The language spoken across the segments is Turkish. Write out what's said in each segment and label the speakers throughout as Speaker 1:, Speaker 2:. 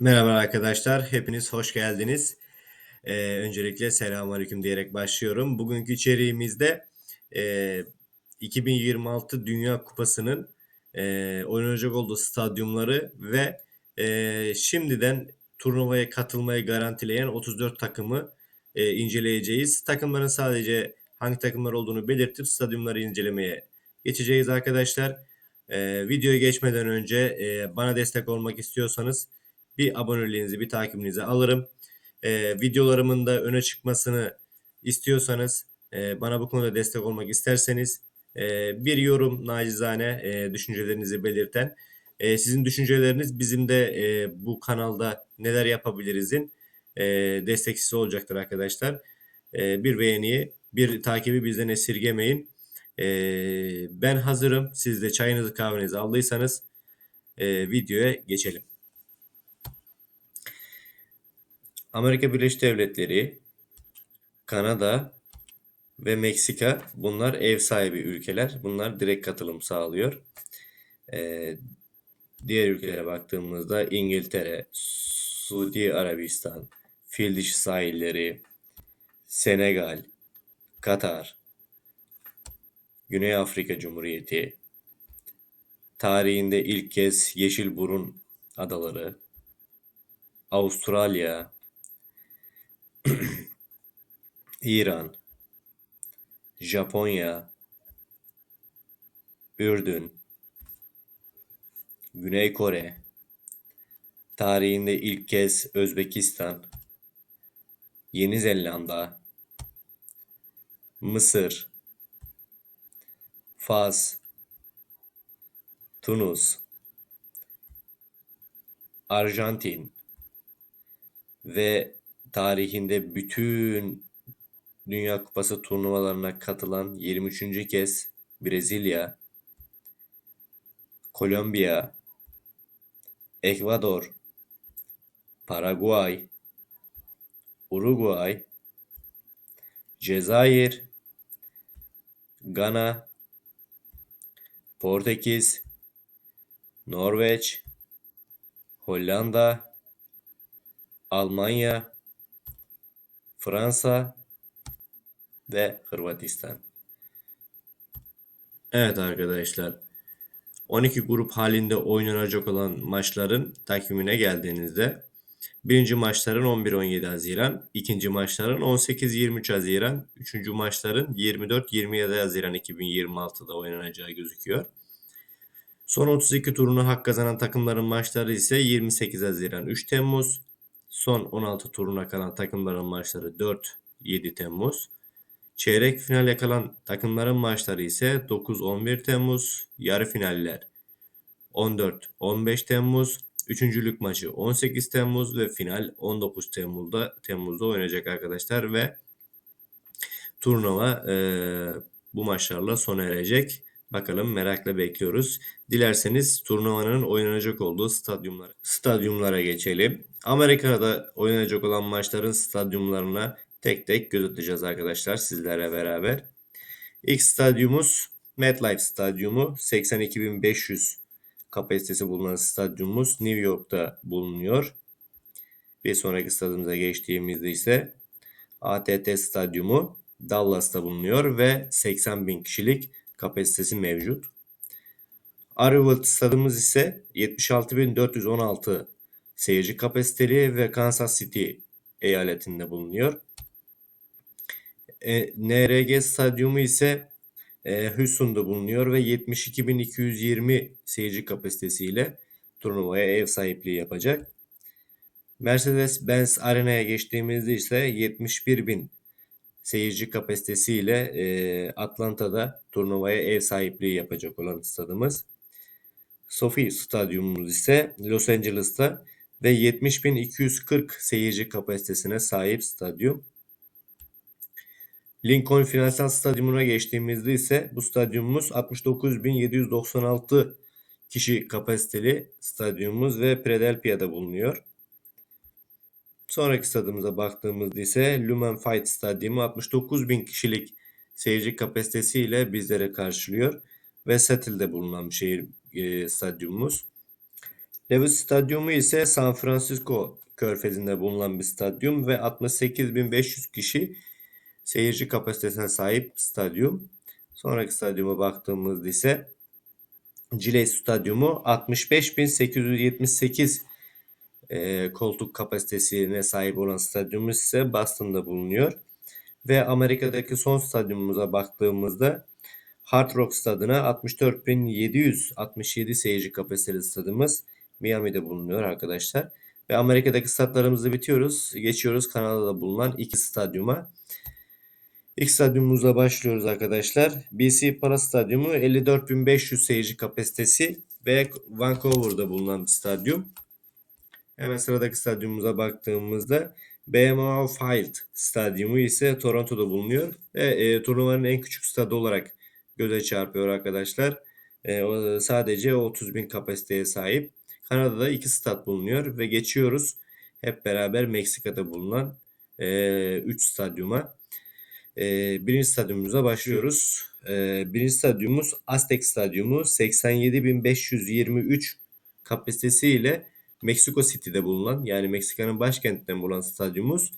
Speaker 1: Merhaba arkadaşlar, hepiniz hoş geldiniz. Eee, öncelikle selamünaleyküm diyerek başlıyorum. Bugünkü içeriğimizde eee 2026 Dünya Kupası'nın eee oynanacak olduğu stadyumları ve eee, şimdiden turnuvaya katılmayı garantileyen 34 takımı eee, inceleyeceğiz. Takımların sadece hangi takımlar olduğunu belirtip stadyumları incelemeye geçeceğiz arkadaşlar. Eee videoya geçmeden önce eee, bana destek olmak istiyorsanız bir aboneliğinizi, bir takibinizi alırım. Ee, videolarımın da öne çıkmasını istiyorsanız, e, bana bu konuda destek olmak isterseniz e, bir yorum nacizane e, düşüncelerinizi belirten. E, sizin düşünceleriniz bizim de e, bu kanalda neler yapabilirizin e, destekçisi olacaktır arkadaşlar. E, bir beğeniyi, bir takibi bizden esirgemeyin. E, ben hazırım. Siz de çayınızı kahvenizi aldıysanız e, videoya geçelim. Amerika Birleşik Devletleri, Kanada ve Meksika bunlar ev sahibi ülkeler. Bunlar direkt katılım sağlıyor. Ee, diğer ülkelere baktığımızda İngiltere, Suudi Arabistan, Fildişi sahilleri, Senegal, Katar, Güney Afrika Cumhuriyeti, tarihinde ilk kez Yeşilburun adaları, Avustralya, İran, Japonya, Ürdün, Güney Kore, tarihinde ilk kez Özbekistan, Yeni Zelanda, Mısır, Fas, Tunus, Arjantin ve tarihinde bütün Dünya Kupası turnuvalarına katılan 23. kez Brezilya, Kolombiya, Ekvador, Paraguay, Uruguay, Cezayir, Gana, Portekiz, Norveç, Hollanda, Almanya, Fransa ve Hırvatistan. Evet arkadaşlar. 12 grup halinde oynanacak olan maçların takvimine geldiğinizde birinci maçların 11-17 Haziran, ikinci maçların 18-23 Haziran, üçüncü maçların 24-27 Haziran 2026'da oynanacağı gözüküyor. Son 32 turunu hak kazanan takımların maçları ise 28 Haziran 3 Temmuz, son 16 turuna kalan takımların maçları 4-7 Temmuz, Çeyrek finale kalan takımların maçları ise 9-11 Temmuz, yarı finaller 14-15 Temmuz, üçüncülük maçı 18 Temmuz ve final 19 Temmuz'da Temmuz'da oynayacak arkadaşlar ve turnuva e, bu maçlarla sona erecek. Bakalım merakla bekliyoruz. Dilerseniz turnuvanın oynanacak olduğu stadyumlara, stadyumlara geçelim. Amerika'da oynanacak olan maçların stadyumlarına tek tek göz atacağız arkadaşlar sizlere beraber. İlk stadyumumuz MetLife Stadyumu 82.500 kapasitesi bulunan stadyumumuz New York'ta bulunuyor. Bir sonraki stadyumumuza geçtiğimizde ise ATT Stadyumu Dallas'ta bulunuyor ve 80 bin kişilik kapasitesi mevcut. Arrowhead stadımız ise 76.416 seyirci kapasiteli ve Kansas City eyaletinde bulunuyor. E, NRG Stadyumu ise e, Houston'da bulunuyor ve 72.220 seyirci kapasitesiyle turnuvaya ev sahipliği yapacak. Mercedes-Benz Arena'ya geçtiğimizde ise 71.000 seyirci kapasitesiyle e, Atlanta'da turnuvaya ev sahipliği yapacak olan stadımız. Sophie Stadyumumuz ise Los Angeles'ta ve 70.240 seyirci kapasitesine sahip stadyum. Lincoln Finansal Stadyumuna geçtiğimizde ise bu stadyumumuz 69.796 kişi kapasiteli stadyumumuz ve Philadelphia'da bulunuyor. Sonraki stadımıza baktığımızda ise Lumen Fight Stadyumu 69.000 kişilik seyirci kapasitesiyle bizlere karşılıyor ve Seattle'de bulunan bir şehir e, stadyumumuz. Levi's Stadyumu ise San Francisco körfezinde bulunan bir stadyum ve 68.500 kişi seyirci kapasitesine sahip stadyum. Sonraki stadyuma baktığımızda ise Gillette Stadyumu 65.878 e, koltuk kapasitesine sahip olan stadyumumuz ise Boston'da bulunuyor. Ve Amerika'daki son stadyumumuza baktığımızda Hard Rock Stadı'na 64.767 seyirci kapasiteli stadımız Miami'de bulunuyor arkadaşlar. Ve Amerika'daki statlarımızı bitiyoruz. Geçiyoruz Kanada'da bulunan iki stadyuma. İlk stadyumumuza başlıyoruz arkadaşlar. BC Para Stadyumu 54.500 seyirci kapasitesi ve Vancouver'da bulunan bir stadyum. Hemen sıradaki stadyumumuza baktığımızda BMO Field Stadyumu ise Toronto'da bulunuyor. Ve e, turnuvanın en küçük stadı olarak göze çarpıyor arkadaşlar. E, sadece 30 bin kapasiteye sahip. Kanada'da iki stat bulunuyor ve geçiyoruz hep beraber Meksika'da bulunan 3 e, stadyuma. E, birinci stadyumumuza başlıyoruz. E, birinci stadyumumuz Aztek Stadyumu 87.523 kapasitesiyle Meksiko City'de bulunan yani Meksika'nın başkentinden bulunan stadyumumuz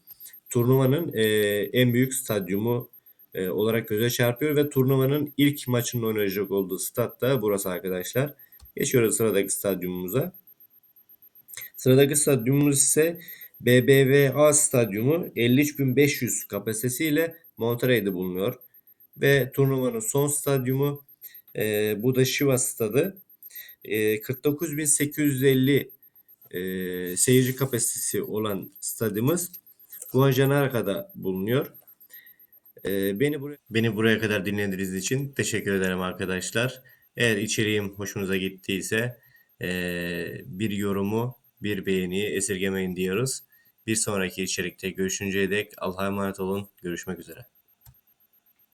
Speaker 1: turnuvanın e, en büyük stadyumu e, olarak göze çarpıyor ve turnuvanın ilk maçının oynanacak olduğu stat da burası arkadaşlar. Geçiyoruz sıradaki stadyumumuza. Sıradaki stadyumumuz ise BBVA Stadyumu 53.500 kapasitesiyle Monterrey'de bulunuyor. Ve turnuvanın son stadyumu e, bu da Chivas Stadı. E, 49.850 e, seyirci kapasitesi olan stadımız Guajanarca'da bulunuyor. E, beni buraya beni buraya kadar dinlediğiniz için teşekkür ederim arkadaşlar. Eğer içeriğim hoşunuza gittiyse e, bir yorumu, bir beğeniyi esirgemeyin diyoruz. Bir sonraki içerikte görüşünceye dek Allah'a emanet olun. Görüşmek üzere.